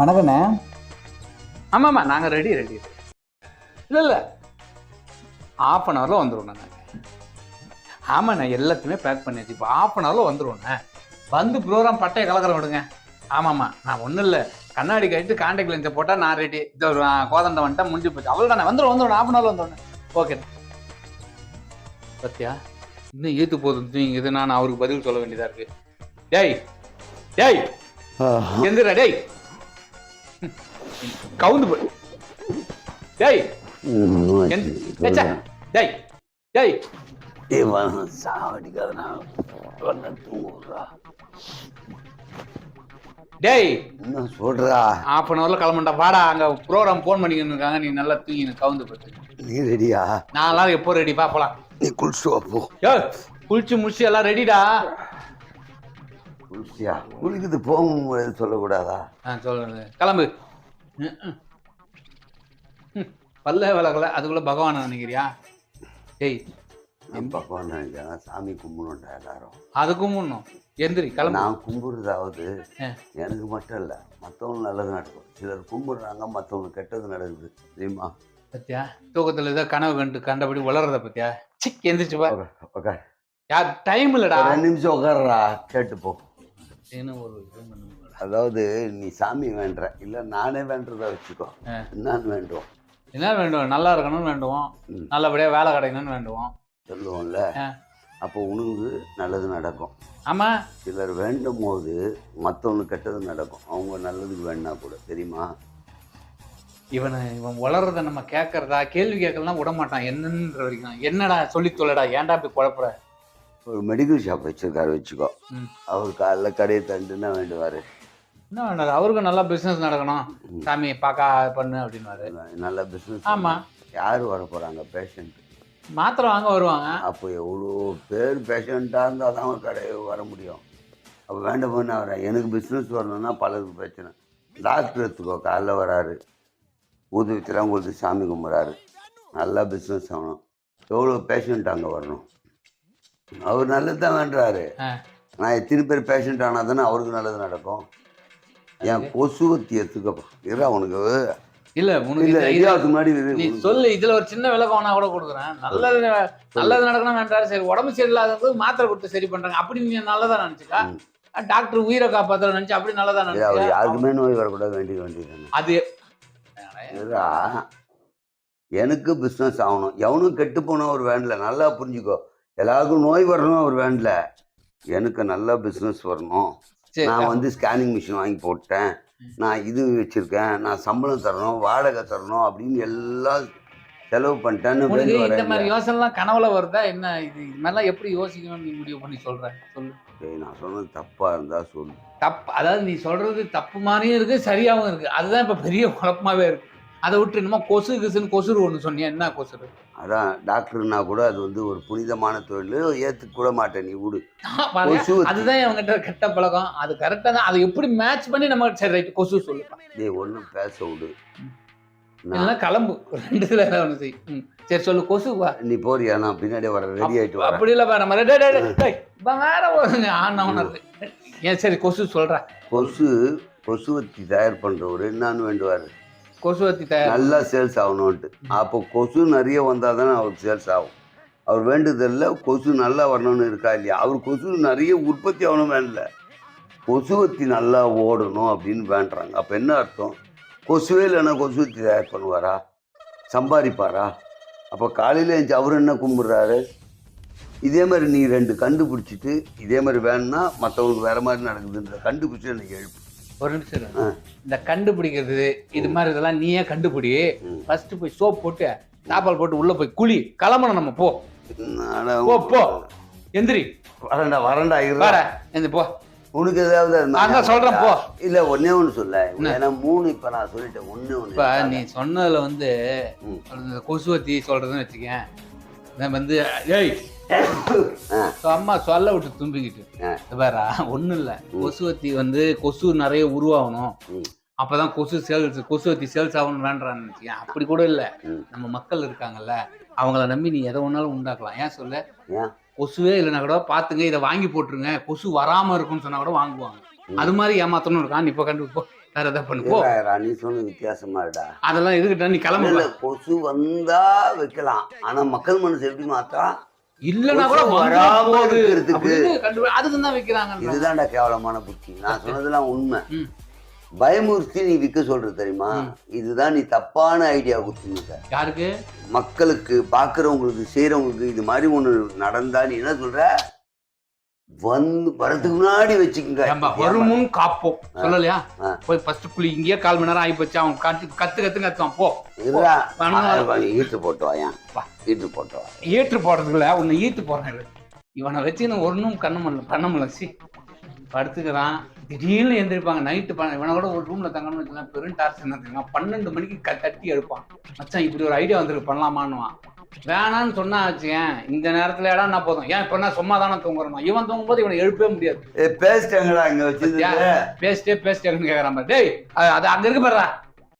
வணக்கண்ணே. ஆமாம்மா நாங்கள் ரெடி ரெடி இல்லை இல்லை. ஆஃப் அன் ஹவரில் வந்துடுவோண்ணே நாங்கள் ஆமாண்ணே எல்லாத்தையுமே பேக் பண்ணியாச்சு. இப்போ ஆஃப் அன் ஹவரில் வந்துடுவோண்ணே வந்து ப்ரோக்ராம் பட்டையை கலக்கற விடுங்க. ஆமாம்மா நான் ஒன்றும் இல்லை. கண்ணாடி கழிட்டு காண்டாக்ட் லென்ஸை போட்டால் நான் ரெடி இது ஒரு கோதண்டம் வந்துட்டா முடிஞ்சு போச்சு. அவ்வளோ தானே வந்துடும் வந்துடும் ஆஃப் அன் ஹவரில் வந்துடுவேன் ஓகே சத்யா இன்னும் ஈத்து போகுது இது நான் அவருக்கு பதில் சொல்ல வேண்டியதாக இருக்கு. டேய் டேய். எந்திரா டேய். கவுந்து போய் டேய். டேய். டேய். சாவடிக்காதனா தூங்குறா. டேய். என்ன சொல்றா? ஹாஃப் அன் ஹவர்ல கிளம்பண்டா வாடா அங்க ப்ரோக்ராம் ஃபோன் பண்ணிக்கிட்டு இருக்காங்க. நீ நல்லா தூங்கி கவுந்து போட்டு நீ ரெடியா நான்லாம் எப்போ ரெடி பாப்பலாம் நீ குளிச்சு போ. குளிச்சு முடிச்சு எல்லாம் ரெடிடா குளிச்சியா குளிக்குது போகும்போது சொல்லக்கூடாதா? ஆ சொல்லுங்க. கிளம்பு. பல்ல விளக்கல. அதுக்குள்ள பகவான் நினைக்கிறியா? டேய் என் பக்கம் நினைக்கிறேன். சாமி கும்பிடணும்டா எல்லாரும். அதுக்கும் முன்னும் எந்திரி கிளம்பு. நான் கும்பிடுறதாவது. எனக்கு மட்டும் இல்லை. மற்றவங்க நல்லது நடக்கும். சிலர் கும்பிடுறாங்க மற்றவங்க கெட்டது நடக்குது. தெரியுமா? பத்தியா? தூக்கத்துல ஏதோ கனவு கண்டு கண்டபடி வளர்றத பத்தியா? சிக் எந்திரிச்சு பா உட்கார், உட்கார். யார் டைம் இல்லடா. ரெண்டு நிமிஷம் உட்கார்றா. கேட்டு போ என்ன ஒரு இது பண்ணுங்கடா. அதாவது நீ சாமி வேண்டுற இல்லை நானே வேண்டுறத வச்சுக்கோ. என்னன்னு வேண்டும் என்ன வேண்டும் நல்லா இருக்கணும்னு வேண்டுவோம். ம். நல்லபடியா வேலை கிடைக்கணும்னு வேண்டுவோம். சொல்லுவோம்ல. அப்போ உனக்கு நல்லது நடக்கும். ஆமா. சிலர் வேண்டும் போது மற்றவங்களுக்கு கெட்டது நடக்கும். அவங்க நல்லதுக்கு வேணா கூட தெரியுமா? இவனை இவன் வளர்றத நம்ம கேட்கறதா கேள்வி கேட்கலாம் விட மாட்டான் என்னன்ற வரைக்கும். என்னடா சொல்லி தொலைடா ஏன்டா இப்படி குழப்புற? ஒரு மெடிக்கல் ஷாப் வச்சிருக்காரு வச்சுக்கோ. அவர் காலைல கடையை தண்டுன்னா வேண்டுவார். என்ன வேண்டாம் அவருக்கும் நல்லா பிசினஸ் நடக்கணும். சாமி பாக்கா பண்ணு அப்படின்னுவாரு. நல்ல பிஸ்னஸ் ஆமா. யார் வர போகிறாங்க பேஷண்ட் மாத்திரை வாங்க வருவாங்க. அப்போ எவ்வளோ பேர் பேஷண்ட்டாக இருந்தால் தான் அவர் கடையை வர முடியும். அப்போ வேண்டாமன்னு அவர். எனக்கு பிஸ்னஸ் வரணும்னா பலருக்கு பிரச்சனை. டாக்டர் எடுத்துக்கோ காலைல வராரு. ஊதுவத்திலாம் கொடுத்து சாமி கும்பிட்றாரு. நல்லா பிஸ்னஸ் ஆகணும். எவ்வளோ பேஷண்ட் அங்கே வரணும்? அவர் நல்லது தான் வேண்டுறாரு. ஆ. நான் எத்தனை பேர் பேஷண்ட் ஆனால் தானே அவருக்கு நல்லது நடக்கும். என் கொசுவத்தி எடுத்துக்கப்பா இரா உனக்கு. இல்ல உனக்கு முன்னாடி நீ சொல்லு இதுல ஒரு சின்ன விளக்கம் வேணா கூட கொடுக்குறேன். நல்லது நல்லது நடக்கணும் வேண்டாம். சரி உடம்பு சரியில்லாதது மாத்திரை கொடுத்து சரி பண்றாங்க. அப்படி நீ நல்லதா நினைச்சுக்கா. டாக்டர் உயிரை காப்பாத்த நினைச்சு அப்படி நல்லதா நினைச்சு யாருக்குமே நோய் வரக்கூடாது. வேண்டியது வேண்டியது அது. எனக்கு பிஸ்னஸ் ஆகணும். எவனும் கெட்டு போனோம் அவர் வேண்டல. நல்லா புரிஞ்சுக்கோ. எல்லாருக்கும் நோய் வரணும் அவர் வேண்டல எனக்கு நல்லா பிஸ்னஸ் வரணும். நான் வந்து ஸ்கேனிங் மிஷின் வாங்கி போட்டேன். நான் இது வச்சிருக்கேன். நான் சம்பளம் தரணும் வாடகை தரணும் அப்படின்னு எல்லாம் செலவு பண்ணிட்டேன்னு இந்த மாதிரி யோசனைலாம் கனவுல வருதா? என்ன இது? இது மாதிரிலாம் எப்படி யோசிக்கணும்னு நீ முடிவு பண்ணி சொல்ற? சொல்லு. டேய், நான் சொன்னது தப்பாக இருந்தால் சொல்லு. தப்பு அதாவது நீ சொல்றது தப்பு மாதிரியும் இருக்கு சரியாவும் இருக்கு. அதுதான் இப்ப பெரிய குழப்பமாவே இருக்கு. அதை விட்டு என்னமோ கொசு கிசுன்னு கொசுறு ஒன்று சொன்னியா? என்ன கொசுறு அதான் டாக்டர்னா கூட அது வந்து ஒரு புனிதமான தொழில். ஏற்றுக்க கூட மாட்டேன் நீ விடு. அதுதான் அவங்ககிட்ட கெட்ட பழக்கம். அது கரெக்டாக தான். அதை எப்படி மேட்ச் பண்ணி நம்ம சரி ரைட் கொசு சொல்லுப்பா டேய் ஒன்றும் பேச விடு. இல்லைன்னா கிளம்பு. ரெண்டு இதுல ஒன்று செய். சரி சொல்லு கொசு வா. நீ போறியா? நான் பின்னாடியே வரேன் ரெடி ஆகிட்டு வரேன் அப்படி இல்லை நம்ம டேய், இப்ப வேற ஒரு ஆன் ஆனர் ஏன் சரி கொசு சொல்றேன் கொசு கொசுவத்தி தயார் பண்றவர் என்னன்னு வேண்டுவார். கொசு வத்தி தயார். நல்லா சேல்ஸ் ஆகணும்ட்டு அப்போ கொசு நிறைய வந்தால் தானே அவருக்கு சேல்ஸ் ஆகும். அவர் வேண்டுதல்ல கொசு நல்லா வரணும்னு இருக்கா இல்லையா? அவர் கொசு நிறைய உற்பத்தி ஆகணும் வேண்டல. கொசுவத்தி நல்லா ஓடணும் அப்படின்னு வேண்டுறாங்க. அப்போ என்ன அர்த்தம்? கொசுவே இல்லைன்னா கொசுவத்தி தயார் பண்ணுவாரா? சம்பாதிப்பாரா? அப்போ காலையில் எழுந்து அவர் என்ன கும்பிட்றாரு? இதே மாதிரி நீ ரெண்டு கண்டுபிடிச்சிட்டு இதே மாதிரி வேணும்னா மற்றவங்களுக்கு வேறு மாதிரி நடக்குதுன்ற கண்டுபிடிச்சி எனக்கு எழுப்பு. ஒரு நிமிஷம். இந்த கண்டுபிடிக்கிறது இது மாதிரி இதெல்லாம் நீயே கண்டுபிடி. ஃபர்ஸ்ட் போய் சோப் போட்டு தாப்பால் போட்டு உள்ள போய் குழி கிளம்பணும் நம்ம போ போ, போ. எந்திரி வரண்டா வரண்டா. வாட எந்திரி போ உனக்கு ஏதாவது சொல்றேன், போ. இல்ல ஒண்ணே ஒண்ணு சொல்ல? ஏன்னா மூணு இப்ப நான் சொல்லிட்டேன் ஒண்ணே இப்ப ஒண்ணு நீ சொன்னதுல வந்து கொசுவத்தி சொல்றதுன்னு வச்சுக்கேன் நான் வந்து ஏய் அம்மா சொல்ல விட்டு தும்பிக்கிட்டு. வேறா ஒண்ணும் இல்ல. கொசுவத்தி வந்து கொசு நிறைய உருவாகணும். அப்பதான் கொசு சேல்ஸ் கொசுவத்தி சேல்ஸ் ஆகணும் வேண்டான்னு அப்படி கூட இல்ல. நம்ம மக்கள் இருக்காங்கல்ல அவங்கள நம்பி நீ எதை ஒன்னாலும் உண்டாக்கலாம். ஏன் சொல்ல? கொசுவே இல்லைன்னா கூட பாத்துங்க இதை வாங்கி போட்டுருங்க. கொசு வராம இருக்கும்னு சொன்னா கூட வாங்குவாங்க. அது மாதிரி ஏமாத்தணும் இருக்கான் இப்ப கண்டு வேற ஏதாவது பண்ணு போ. இருடா, நீ சொன்ன வித்தியாசமா இருடா அதெல்லாம் இருக்கட்டும் நீ கிளம்பு இல்ல கொசு வந்தா வைக்கலாம். ஆனா மக்கள் மனசு எப்படி மாத்தா இல்லன்னா கூட வராம இருக்கிறதுக்கு. அதுக்கு தான் வைக்கிறாங்க இதுதான்டா கேவலமான புத்தி. நான் சொன்னதெல்லாம் உண்மை. பயமுறுத்தி நீ விற்க சொல்ற தெரியுமா. இதுதான் நீ தப்பான ஐடியா கொடுத்துருக்க யாருக்கு? மக்களுக்கு பார்க்குறவங்களுக்கு செய்கிறவங்களுக்கு இது மாதிரி ஒன்று நடந்தா நீ என்ன சொல்ற? வந்து வரதுக்கு முன்னாடி வச்சுக்கோங்க. ஏம்பா, வருமுன் காப்போம். சொல்லலையா. போய் ஃபர்ஸ்ட் குழி இங்கேயே கால் மணி நேரம் ஆகி போச்சு அவன் கத்து கத்து கத்து கத்துவான் போ. ஈட்டு போட்டு வாயன். ஈட்டு போட்டு ஈட்டு போடுறதுக்குள்ள உன்னை ஈட்டு போடுறேன் இவனை. வச்சு நான் ஒன்றும் கண்ண முடியல பண்ண முடியல சி படுத்துக்கிறான். திடீர்னு எந்திரிப்பாங்க. நைட்டு இவனை கூட ஒரு ரூம்ல தங்கணும்னு வச்சுக்கலாம் பெரும் டார்ச் என்ன தெரியுமா? பன்னெண்டு மணிக்கு க தட்டி எடுப்பான். மச்சான் இப்படி ஒரு ஐடியா வந்திருக்கு. பண்ணலாமான்னுவான். வேணான்னு சொன்னா வச்சுக்கேன். இந்த நேரத்துல இடம் என்ன போதும். ஏன் இப்ப என்ன சும்மா தானே தூங்குறோமா? இவன் தூங்கும்போது இவனை எழுப்பவே முடியாது. ஏ பேசிட்டாங்கடா இங்க வச்சது பேசிட்டே பேசிட்டேன்னு கேக்குறான் பாரு. டேய் அது- அங்க இருக்கு பாருடா.